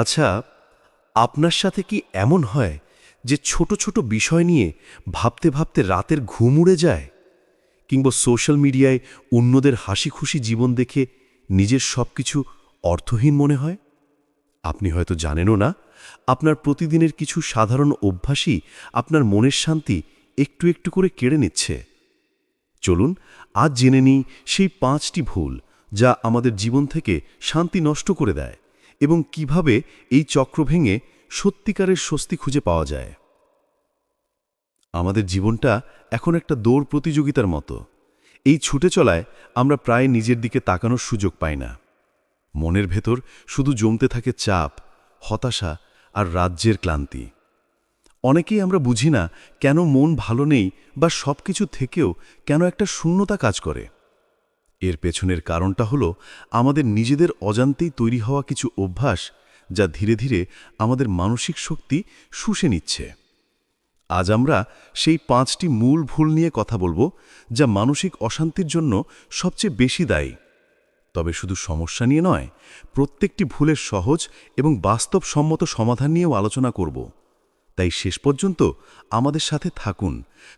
আচ্ছা আপনার সাথে কি এমন হয় যে ছোট ছোট বিষয় নিয়ে ভাবতে ভাবতে রাতের ঘুম উড়ে যায়? কিংবা সোশ্যাল মিডিয়ায় অন্যদের হাসি খুশি জীবন দেখে নিজের সব কিছু অর্থহীন মনে হয়? আপনি হয়তো জানেনও না, আপনার প্রতিদিনের কিছু সাধারণ অভ্যাসই আপনার মনের শান্তি একটু একটু করে কেড়ে নিচ্ছে। চলুন, আজ জেনে নিই সেই পাঁচটি ভুল যা আমাদের জীবন থেকে শান্তি নষ্ট করে দেয়। এবং কীভাবে এই চক্র ভেঙে সত্যিকারের স্বস্তি খুঁজে পাওয়া যায়। আমাদের জীবনটা এখন একটা দৌড় প্রতিযোগিতার মতো। এই ছুটে চলায় আমরা প্রায় নিজের দিকে তাকানোর সুযোগ পাই না। মনের ভেতর শুধু জমতে থাকে চাপ, হতাশা আর রাজ্যের ক্লান্তি। অনেকেই আমরা বুঝি না কেন মন ভালো নেই বা সব কিছু থেকেও কেন একটা শূন্যতা কাজ করে। এর পেছনের কারণটা হলো আমাদের নিজেদের অজান্তেই তৈরি হওয়া কিছু অভ্যাস যা ধীরে ধীরে আমাদের মানসিক শক্তি শুষে নিচ্ছে। আজ আমরা সেই পাঁচটি মূল ভুল নিয়ে কথা বলব যা মানসিক অশান্তির জন্য সবচেয়ে বেশি দায়ী। তবে শুধু সমস্যা নিয়ে নয়, প্রত্যেকটি ভুলের সহজ এবং বাস্তবসম্মত সমাধান নিয়েও আলোচনা করব। তাই শেষ পর্যন্ত আমাদের সাথে থাকুন,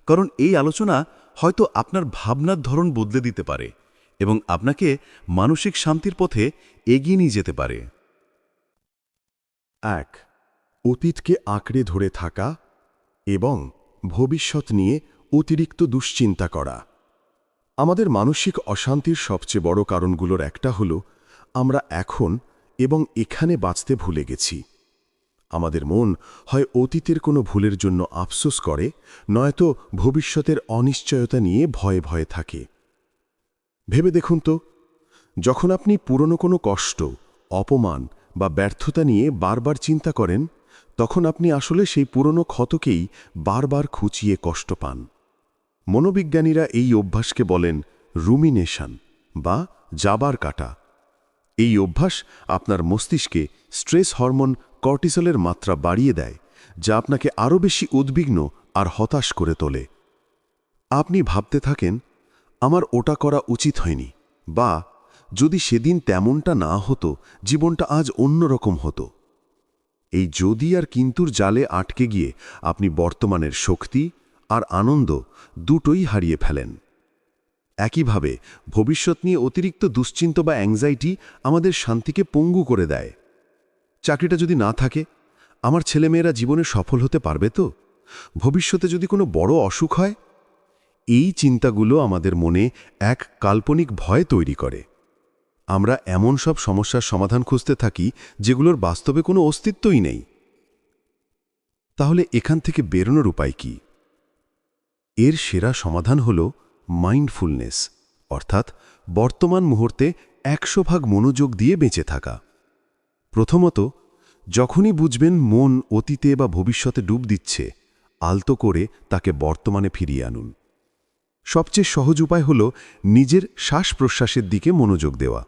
কারণ এই আলোচনা হয়তো আপনার ভাবনার ধরন বদলে দিতে পারে। এবং আপনাকে মানসিক শান্তির পথে এগিয়ে নিয়ে যেতে পারে। এক, অতীতকে আঁকড়ে ধরে থাকা এবং ভবিষ্যৎ নিয়ে অতিরিক্ত দুশ্চিন্তা করা। আমাদের মানসিক অশান্তির সবচেয়ে বড় কারণগুলোর একটা হল, আমরা এখন এবং এখানে বাঁচতে ভুলে গেছি। আমাদের মন হয় অতীতের কোনো ভুলের জন্য আফসোস করে, নয়তো ভবিষ্যতের অনিশ্চয়তা নিয়ে ভয়ে ভয়ে থাকে। ভেবে দেখুন তো, যখন আপনি পুরনো কোনো কষ্ট, অপমান বা ব্যর্থতা নিয়ে বারবার চিন্তা করেন, তখন আপনি আসলে সেই পুরনো ক্ষতকেই বারবার খুঁচিয়ে কষ্ট পান। মনোবিজ্ঞানীরা এই অভ্যাসকে বলেন রুমিনেশন বা জাবার কাটা। এই অভ্যাস আপনার মস্তিষ্কে স্ট্রেস হরমোন কর্টিসলের মাত্রা বাড়িয়ে দেয়, যা আপনাকে আরও বেশি উদ্বিগ্ন আর হতাশ করে তোলে। আপনি ভাবতে থাকেন আমার ওটা করা উচিত হয়নি, বা যদি সেদিন তেমনটা না হতো, জীবনটা আজ অন্যরকম হতো। এই যদি আর কিন্তুর জালে আটকে গিয়ে আপনি বর্তমানের শক্তি আর আনন্দ দুটোই হারিয়ে ফেলেন। একইভাবে ভবিষ্যৎ নিয়ে অতিরিক্ত দুশ্চিন্ত বা অ্যাংজাইটি আমাদের শান্তিকে পঙ্গু করে দেয়। চাকরিটা যদি না থাকে, আমার ছেলেমেয়েরা জীবনে সফল হতে পারবে তো? ভবিষ্যতে যদি কোনো বড় অসুখ হয় এই চিন্তাগুলো আমাদের মনে এক কাল্পনিক ভয় তৈরি করে। আমরা এমন সব সমস্যার সমাধান খুঁজতে থাকি, যেগুলোর বাস্তবে কোনো অস্তিত্বই নেই। তাহলে এখান থেকে বেরোনোর উপায় কি? এর সেরা সমাধান হল মাইন্ডফুলনেস, অর্থাৎ বর্তমান মুহূর্তে একশো ভাগ মনোযোগ দিয়ে বেঁচে থাকা। প্রথমত, যখনই বুঝবেন মন অতীতে বা ভবিষ্যতে ডুব দিচ্ছে, আলতো করে তাকে বর্তমানে ফিরিয়ে আনুন। সবচেয়ে সহজ উপায় হল নিজের শ্বাস প্রশ্বাসের দিকে মনোযোগ দেওয়া।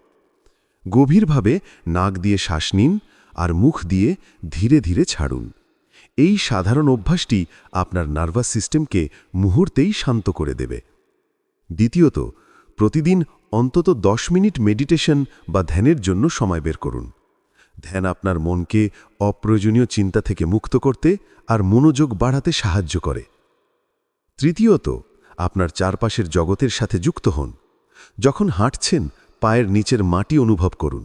গভীরভাবে নাক দিয়ে শ্বাস নিন আর মুখ দিয়ে ধীরে ধীরে ছাড়ুন। এই সাধারণ অভ্যাসটি আপনার নার্ভাস সিস্টেমকে মুহূর্তেই শান্ত করে দেবে। দ্বিতীয়ত, প্রতিদিন অন্তত দশ মিনিট মেডিটেশন বা ধ্যানের জন্য সময় বের করুন। ধ্যান আপনার মনকে অপ্রয়োজনীয় চিন্তা থেকে মুক্ত করতে আর মনোযোগ বাড়াতে সাহায্য করে। তৃতীয়ত আপনার চারপাশের জগতের সাথে যুক্ত হন। যখন হাঁটছেন, পায়ের নিচের মাটি অনুভব করুন।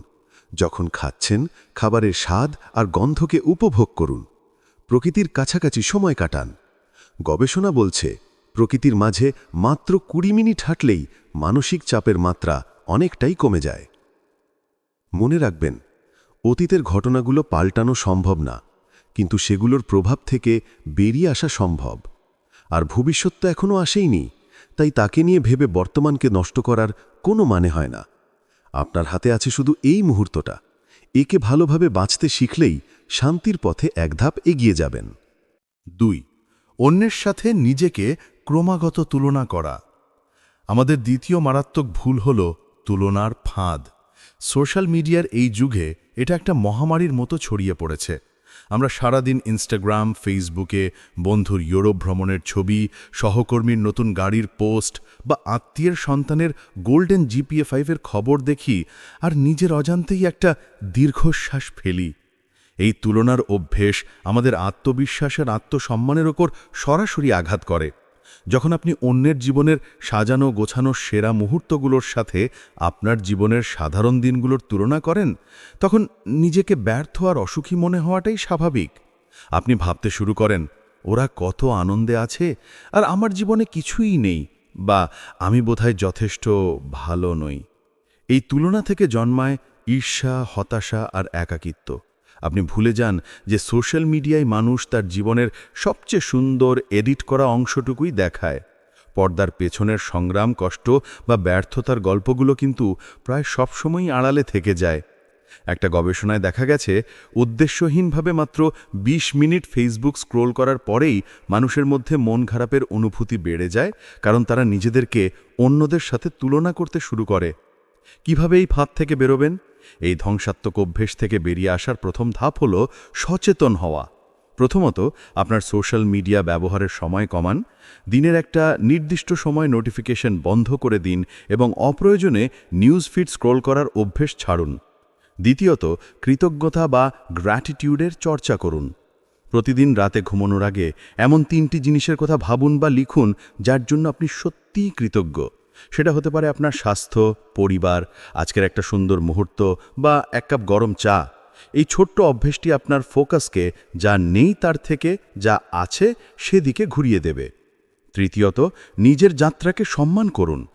যখন খাচ্ছেন, খাবারের স্বাদ আর গন্ধকে উপভোগ করুন। প্রকৃতির কাছাকাছি সময় কাটান। গবেষণা বলছে, প্রকৃতির মাঝে মাত্র কুড়ি মিনিট হাঁটলেই মানসিক চাপের মাত্রা অনেকটাই কমে যায়। মনে রাখবেন, অতীতের ঘটনাগুলো পাল্টানো সম্ভব না, কিন্তু সেগুলোর প্রভাব থেকে বেরিয়ে আসা সম্ভব। আর ভবিষ্যৎ তো এখনও আসেইনি, তাই তাকে নিয়ে ভেবে বর্তমানকে নষ্ট করার কোনো মানে হয় না। আপনার হাতে আছে শুধু এই মুহূর্তটা। একে ভালোভাবে বাঁচতে শিখলেই শান্তির পথে এক ধাপ এগিয়ে যাবেন। দুই, অন্যের সাথে নিজেকে ক্রমাগত তুলনা করা। আমাদের দ্বিতীয় মারাত্মক ভুল হল তুলনার ফাঁদ। সোশ্যাল মিডিয়ার এই যুগে এটা একটা মহামারীর মতো ছড়িয়ে পড়েছে। আমরা সারাদিন ইনস্টাগ্রাম ফেসবুকে বন্ধুর ইউরোপ ভ্রমণের ছবি, সহকর্মীর নতুন গাড়ির পোস্ট বা আত্মীয়ের সন্তানের গোল্ডেন জিপিএ ফাইভের খবর দেখি আর নিজের অজান্তেই একটা দীর্ঘশ্বাস ফেলি। এই তুলনার অভ্যেস আমাদের আত্মবিশ্বাসের আত্মসম্মানের ওপর সরাসরি আঘাত করে। যখন আপনি অন্যের জীবনের সাজানো গোছানো সেরা মুহূর্তগুলোর সাথে আপনার জীবনের সাধারণ দিনগুলোর তুলনা করেন, তখন নিজেকে ব্যর্থ আর অসুখী মনে হওয়াটাই স্বাভাবিক। আপনি ভাবতে শুরু করেন, ওরা কত আনন্দে আছে, আর আমার জীবনে কিছুই নেই, বা আমি বোধহয় যথেষ্ট ভালো নই। এই তুলনা থেকে জন্মায় ঈর্ষা, হতাশা আর একাকিত্ব। আপনি ভুলে যান যে সোশ্যাল মিডিয়ায় মানুষ তার জীবনের সবচেয়ে সুন্দর এডিট করা অংশটুকুই দেখায়। পর্দার পেছনের সংগ্রাম, কষ্ট বা ব্যর্থতার গল্পগুলো কিন্তু প্রায় সবসময়ই আড়ালে থেকে যায়। একটা গবেষণায় দেখা গেছে, উদ্দেশ্যহীনভাবে মাত্র ২০ মিনিট ফেসবুক স্ক্রোল করার পরেই মানুষের মধ্যে মন খারাপের অনুভূতি বেড়ে যায়, কারণ তারা নিজেদেরকে অন্যদের সাথে তুলনা করতে শুরু করে। কীভাবে এই ফাঁদ থেকে বেরোবেন? এই ধ্বংসাত্মক অভ্যেস থেকে বেরিয়ে আসার প্রথম ধাপ হল সচেতন হওয়া। প্রথমত, আপনার সোশ্যাল মিডিয়া ব্যবহারের সময় কমান, দিনের একটা নির্দিষ্ট সময় নোটিফিকেশন বন্ধ করে দিন এবং অপ্রয়োজনে নিউজ ফিড স্ক্রোল করার অভ্যেস ছাড়ুন। দ্বিতীয়ত, কৃতজ্ঞতা বা গ্র্যাটিটিউডের চর্চা করুন। প্রতিদিন রাতে ঘুমানোর আগে এমন তিনটি জিনিসের কথা ভাবুন বা লিখুন যার জন্য আপনি সত্যিই কৃতজ্ঞ। সেটা হতে পারে আপনার স্বাস্থ্য, পরিবার, আজকের একটা সুন্দর মুহূর্ত বা এক কাপ গরম চা। এই ছোট্ট অভ্যেসটি আপনার ফোকাসকে যা নেই তার থেকে, যা আছে সেদিকে ঘুরিয়ে দেবে। তৃতীয়ত, নিজের যাত্রাকে সম্মান করুন।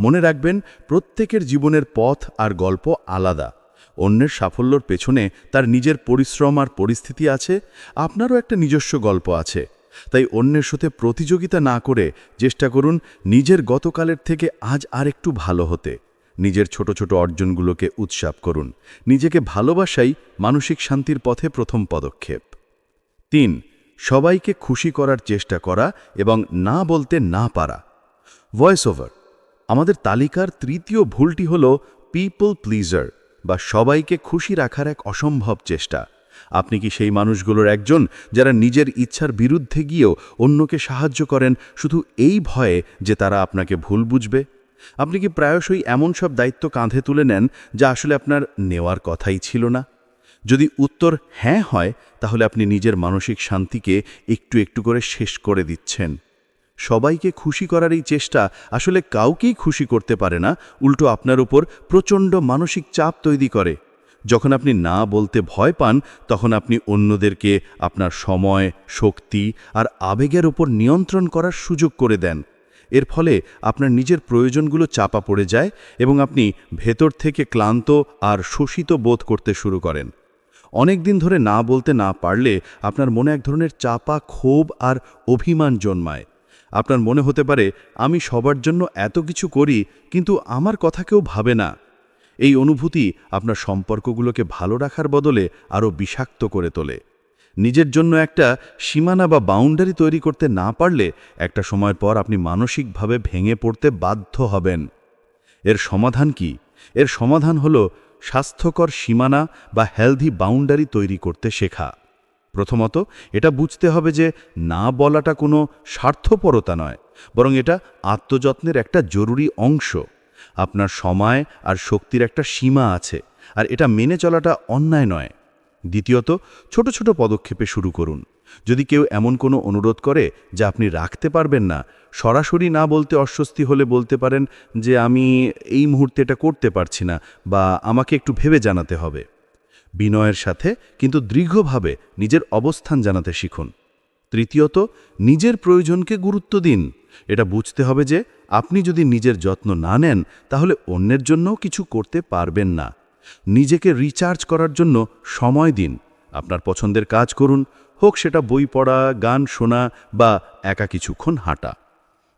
মনে রাখবেন, প্রত্যেকের জীবনের পথ আর গল্প আলাদা। অন্যের সাফল্যর পেছনে তার নিজের পরিশ্রম আর পরিস্থিতি আছে, আপনারও একটা নিজস্ব গল্প আছে। তাই অন্যের সাথে প্রতিযোগিতা না করে চেষ্টা করুন নিজের গতকালের থেকে আজ আর একটু ভালো হতে। নিজের ছোট ছোট অর্জনগুলোকে উৎসাপ করুন। নিজেকে ভালোবাসাই মানসিক শান্তির পথে প্রথম পদক্ষেপ। তিন, সবাইকে খুশি করার চেষ্টা করা এবং না বলতে না পারা। Voice over. আমাদের তালিকার তৃতীয় ভুলটি হল পিপল প্লিজার বা সবাইকে খুশি রাখার এক অসম্ভব চেষ্টা। আপনি কি সেই মানুষগুলোর একজন যারা নিজের ইচ্ছার বিরুদ্ধে গিয়েও অন্যকে সাহায্য করেন শুধু এই ভয়ে যে তারা আপনাকে ভুল বুঝবে? আপনি কি প্রায়শই এমন সব দায়িত্ব কাঁধে তুলে নেন যা আসলে আপনার নেওয়ার কথাই ছিল না? যদি উত্তর হ্যাঁ হয়, তাহলে আপনি নিজের মানসিক শান্তিকে একটু একটু করে শেষ করে দিচ্ছেন। সবাইকে খুশি করার এই চেষ্টা আসলে কাউকেই খুশি করতে পারে না, উল্টো আপনার উপর প্রচণ্ড মানসিক চাপ তৈরি করে। যখন আপনি না বলতে ভয় পান, তখন আপনি অন্যদেরকে আপনার সময়, শক্তি আর আবেগের ওপর নিয়ন্ত্রণ করার সুযোগ করে দেন। এর ফলে আপনার নিজের প্রয়োজনগুলো চাপা পড়ে যায় এবং আপনি ভেতর থেকে ক্লান্ত আর শোষিত বোধ করতে শুরু করেন। অনেক দিন ধরে না বলতে না পারলে আপনার মনে এক ধরনের চাপা ক্ষোভ আর অভিমান জন্মায়। আপনার মনে হতে পারে, আমি সবার জন্য এত কিছু করি, কিন্তু আমার কথা কেউ ভাবে না। এই অনুভূতি আপনার সম্পর্কগুলোকে ভালো রাখার বদলে আরও বিষাক্ত করে তোলে। নিজের জন্য একটা সীমানা বা বাউন্ডারি তৈরি করতে না পারলে একটা সময়ের পর আপনি মানসিকভাবে ভেঙে পড়তে বাধ্য হবেন। এর সমাধান কি? এর সমাধান হল স্বাস্থ্যকর সীমানা বা হেলদি বাউন্ডারি তৈরি করতে শেখা। প্রথমত, এটা বুঝতে হবে যে না বলাটা কোনো স্বার্থপরতা নয়, বরং এটা আত্মযত্নের একটা জরুরি অংশ। আপনার সময় আর শক্তির একটা সীমা আছে। আর এটা মেনে চলাটা অন্যায় নয়। দ্বিতীয়ত, ছোট ছোট পদক্ষেপে শুরু করুন। যদি কেউ এমন কোনো অনুরোধ করে যা আপনি রাখতে পারবেন না, সরাসরি না বলতে অস্বস্তি হলে বলতে পারেন যে, আমি এই মুহূর্তে এটা করতে পারছি না বা, আমাকে একটু ভেবে জানাতে হবে বিনয়ের সাথে কিন্তু দীর্ঘভাবে নিজের অবস্থান জানাতে শিখুন। তৃতীয়ত, নিজের প্রয়োজনকে গুরুত্ব দিন। এটা বুঝতে হবে যে আপনি যদি নিজের যত্ন না নেন, তাহলে অন্যের জন্যও কিছু করতে পারবেন না। নিজেকে রিচার্জ করার জন্য সময় দিন। আপনার পছন্দের কাজ করুন, হোক সেটা বই পড়া, গান শোনা বা একা কিছুক্ষণ হাঁটা।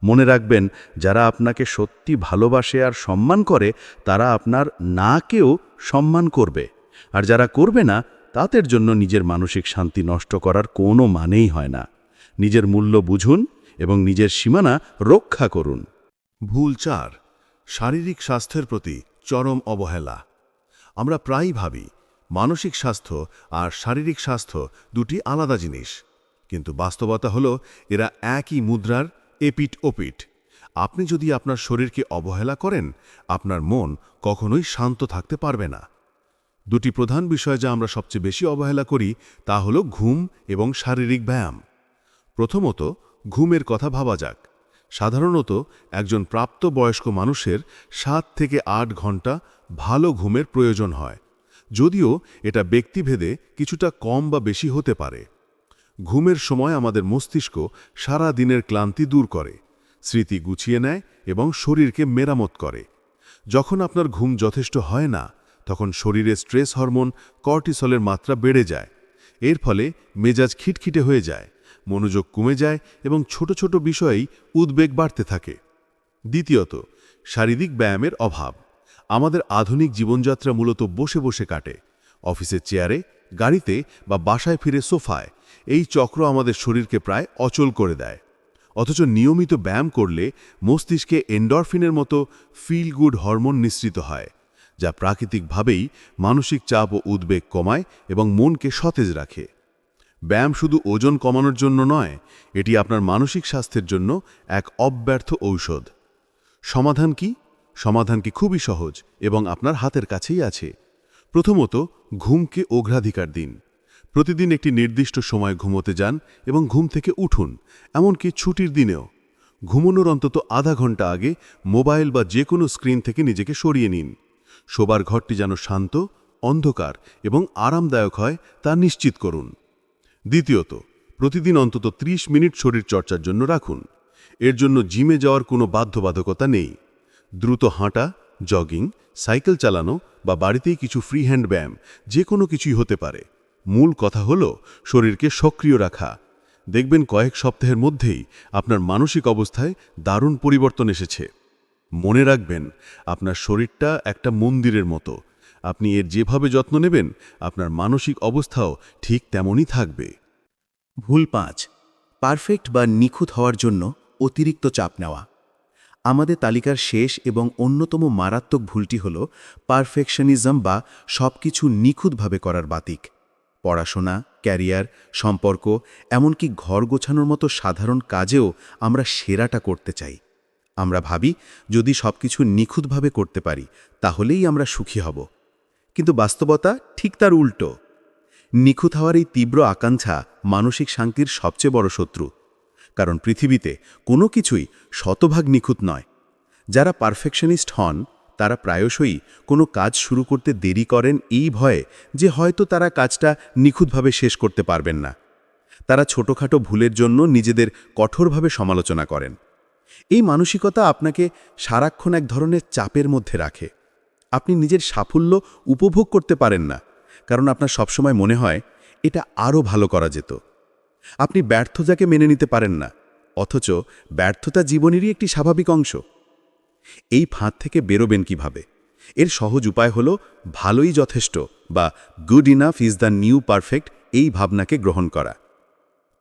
মনে রাখবেন, যারা আপনাকে সত্যি ভালোবাসে আর সম্মান করে, তারা আপনার নাকেও সম্মান করবে। আর যারা করবে না, তাদের জন্য নিজের মানসিক শান্তি নষ্ট করার কোনো মানেই হয় না। নিজের মূল্য বুঝুন এবং নিজের সীমানা রক্ষা করুন। ভুল চার, শারীরিক স্বাস্থ্যের প্রতি চরম অবহেলা। আমরা প্রায়ই ভাবি, মানসিক স্বাস্থ্য আর শারীরিক স্বাস্থ্য দুটি আলাদা জিনিস। কিন্তু বাস্তবতা হলো, এরা একই মুদ্রার এপিট ওপিট আপনি যদি আপনার শরীরকে অবহেলা করেন, আপনার মন কখনোই শান্ত থাকতে পারবে না। দুটি প্রধান বিষয় যা আমরা সবচেয়ে বেশি অবহেলা করি, তা হল ঘুম এবং শারীরিক ব্যায়াম। প্রথমত, ঘুমের কথা ভাবা যাক। সাধারণত একজন প্রাপ্তবয়স্ক মানুষের সাত থেকে আট ঘণ্টা ভালো ঘুমের প্রয়োজন হয়, যদিও এটা ব্যক্তিভেদে কিছুটা কম বা বেশি হতে পারে। ঘুমের সময় আমাদের মস্তিষ্ক সারা দিনের ক্লান্তি দূর করে, স্মৃতি গুছিয়ে নেয় এবং শরীরকে মেরামত করে। যখন আপনার ঘুম যথেষ্ট হয় না, তখন শরীরে স্ট্রেস হরমোন কর্টিসলের মাত্রা বেড়ে যায়, এর ফলে মেজাজ খিটখিটে হয়ে যায়। মনোযোগ কমে যায় এবং ছোট ছোট বিষয়েই উদ্বেগ বাড়তে থাকে। দ্বিতীয়ত, শারীরিক ব্যায়ামের অভাব। আমাদের আধুনিক জীবনযাত্রা মূলত বসে বসে কাটে। অফিসের চেয়ারে, গাড়িতে বা বাসায় ফিরে সোফায় এই চক্র আমাদের শরীরকে প্রায় অচল করে দেয়। অথচ নিয়মিত ব্যায়াম করলে মস্তিষ্কে এন্ডরফিনের মতো ফিল গুড হরমোন নিঃসৃত হয়, যা প্রাকৃতিকভাবেই মানসিক চাপ ও উদ্বেগ কমায় এবং মনকে সতেজ রাখে। ব্যায়াম শুধু ওজন কমানোর জন্য নয়, এটি আপনার মানসিক স্বাস্থ্যের জন্য এক অব্যর্থ ঔষধ। সমাধান কি? সমাধান কি খুবই সহজ এবং আপনার হাতের কাছেই আছে। প্রথমত, ঘুমকে অগ্রাধিকার দিন। প্রতিদিন একটি নির্দিষ্ট সময় ঘুমোতে যান এবং ঘুম থেকে উঠুন, এমনকি ছুটির দিনেও। ঘুমানোর অন্তত আধা ঘণ্টা আগে মোবাইল বা যে কোনো স্ক্রিন থেকে নিজেকে সরিয়ে নিন। শোবার ঘরটি যেন শান্ত, অন্ধকার এবং আরামদায়ক হয় তা নিশ্চিত করুন। দ্বিতীয়ত, প্রতিদিন অন্তত ৩০ মিনিট শরীর চর্চার জন্য রাখুন। এর জন্য জিমে যাওয়ার কোনো বাধ্যবাধকতা নেই। দ্রুত হাঁটা, জগিং, সাইকেল চালানো বা বাড়িতেই কিছু ফ্রি হ্যান্ড ব্যায়াম যে কোনো কিছুই হতে পারে। মূল কথা হল, শরীরকে সক্রিয় রাখা। দেখবেন কয়েক সপ্তাহের মধ্যেই আপনার মানসিক অবস্থায় দারুণ পরিবর্তন এসেছে। মনে রাখবেন, আপনার শরীরটা একটা মন্দিরের মতো আপনি এর যেভাবে যত্ন নেবেন, আপনার মানসিক অবস্থাও ঠিক তেমনই থাকবে। ভুল পাঁচ, পারফেক্ট বা নিখুঁত হওয়ার জন্য অতিরিক্ত চাপ নেওয়া। আমাদের তালিকার শেষ এবং অন্যতম মারাত্মক ভুলটি হল পারফেকশনিজম বা সবকিছু নিখুঁতভাবে করার বাতিক। পড়াশোনা, ক্যারিয়ার, সম্পর্ক, এমনকি ঘর গোছানোর মতো সাধারণ কাজেও আমরা সেরাটা করতে চাই। আমরা ভাবি, যদি সবকিছু নিখুঁতভাবে করতে পারি, তাহলেই আমরা সুখী হব। কিন্তু বাস্তবতা ঠিক তার উল্টো। নিখুঁত হওয়ার এই তীব্র আকাঙ্ক্ষা মানসিক শান্তির সবচেয়ে বড় শত্রু। কারণ পৃথিবীতে কোনো কিছুই শতভাগ নিখুঁত নয়। যারা পারফেকশনিস্ট হন, তারা প্রায়শই কোনো কাজ শুরু করতে দেরি করেন এই ভয়ে যে হয়তো তারা কাজটা নিখুঁতভাবে শেষ করতে পারবেন না। তারা ছোটোখাটো ভুলের জন্য নিজেদের কঠোরভাবে সমালোচনা করেন। এই মানসিকতা আপনাকে সারাক্ষণ এক ধরনের চাপের মধ্যে রাখে। আপনি নিজের সাফল্য উপভোগ করতে পারেন না। কারণ আপনার সবসময় মনে হয়, এটা আরও ভালো করা যেত। আপনি ব্যর্থতাকে মেনে নিতে পারেন না, অথচ ব্যর্থতা জীবনেরই একটি স্বাভাবিক অংশ। এই ফাঁদ থেকে বেরোবেন কীভাবে? এর সহজ উপায় হল, ভালোই যথেষ্ট বা good enough is the new perfect এই ভাবনাকে গ্রহণ করা।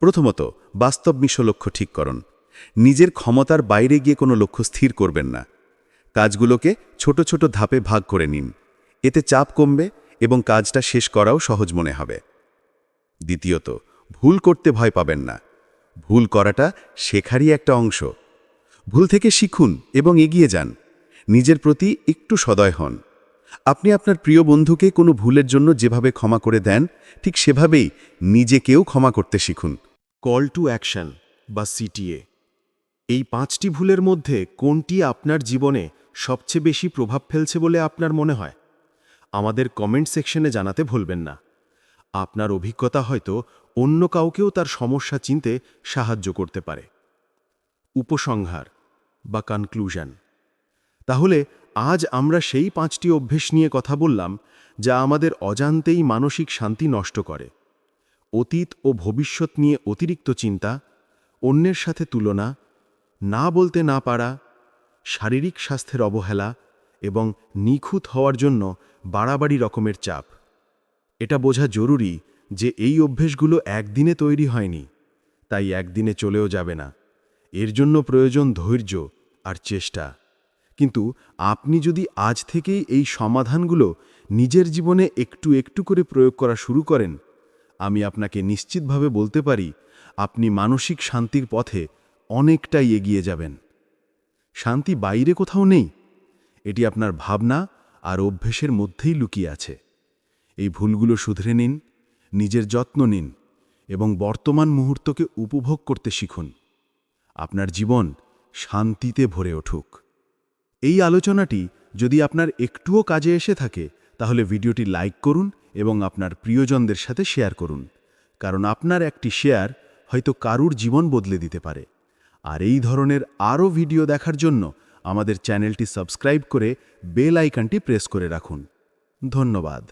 প্রথমত, বাস্তব মিশ লক্ষ্য ঠিক করুন। নিজের ক্ষমতার বাইরে গিয়ে কোনো লক্ষ্য স্থির করবেন না। কাজগুলোকে ছোট ছোট ধাপে ভাগ করে নিন। এতে চাপ কমবে এবং কাজটা শেষ করাও সহজ মনে হবে। দ্বিতীয়ত, ভুল করতে ভয় পাবেন না। ভুল করাটা শেখারই একটা অংশ। ভুল থেকে শিখুন এবং এগিয়ে যান। নিজের প্রতি একটু সদয় হন। আপনি আপনার প্রিয় বন্ধুকে কোনো ভুলের জন্য যেভাবে ক্ষমা করে দেন, ঠিক সেভাবেই নিজেকেও ক্ষমা করতে শিখুন। কল টু অ্যাকশন বা সিটিএ এই পাঁচটি ভুলের মধ্যে কোনটি আপনার জীবনে সবচেয়ে বেশি প্রভাব ফেলছে বলে আপনার মনে হয়? আমাদের কমেন্ট সেকশনে জানাতে ভুলবেন না। আপনার অভিজ্ঞতা হয়তো অন্য কাউকেও তার সমস্যা চিনতে সাহায্য করতে পারে। উপসংহার বা কনক্লুশন তাহলে আজ আমরা সেই পাঁচটি অভ্যেস নিয়ে কথা বললাম যা আমাদের অজান্তেই মানসিক শান্তি নষ্ট করে। অতীত ও ভবিষ্যৎ নিয়ে অতিরিক্ত চিন্তা, অন্যের সাথে তুলনা, না বলতে না পারা শারীরিক স্বাস্থ্যের অবহেলা এবং নিখুঁত হওয়ার জন্য বাড়াবাড়ি রকমের চাপ। এটা বোঝা জরুরি যে এই অভ্যেসগুলো একদিনে তৈরি হয়নি, তাই একদিনে চলেও যাবে না। এর জন্য প্রয়োজন ধৈর্য আর চেষ্টা। কিন্তু আপনি যদি আজ থেকেই এই সমাধানগুলো নিজের জীবনে একটু একটু করে প্রয়োগ করা শুরু করেন, আমি আপনাকে নিশ্চিতভাবে বলতে পারি, আপনি মানসিক শান্তির পথে অনেকটাই এগিয়ে যাবেন। শান্তি বাইরে কোথাও নেই। এটি আপনার ভাবনা আর অভ্যেসের মধ্যেই লুকিয়ে আছে। এই ভুলগুলো শুধরে নিন, নিজের যত্ন নিন এবং বর্তমান মুহূর্তকে উপভোগ করতে শিখুন। আপনার জীবন শান্তিতে ভরে উঠুক। এই আলোচনাটি যদি আপনার একটুও কাজে এসে থাকে, তাহলে ভিডিওটি লাইক করুন এবং আপনার প্রিয়জনদের সাথে শেয়ার করুন। কারণ আপনার একটি শেয়ার হয়তো কারুর জীবন বদলে দিতে পারে। আর এই ধরনের আরও ভিডিও দেখার জন্য আমাদের চ্যানেলটি সাবস্ক্রাইব করে বেল আইকনটি প্রেস করে রাখুন। ধন্যবাদ।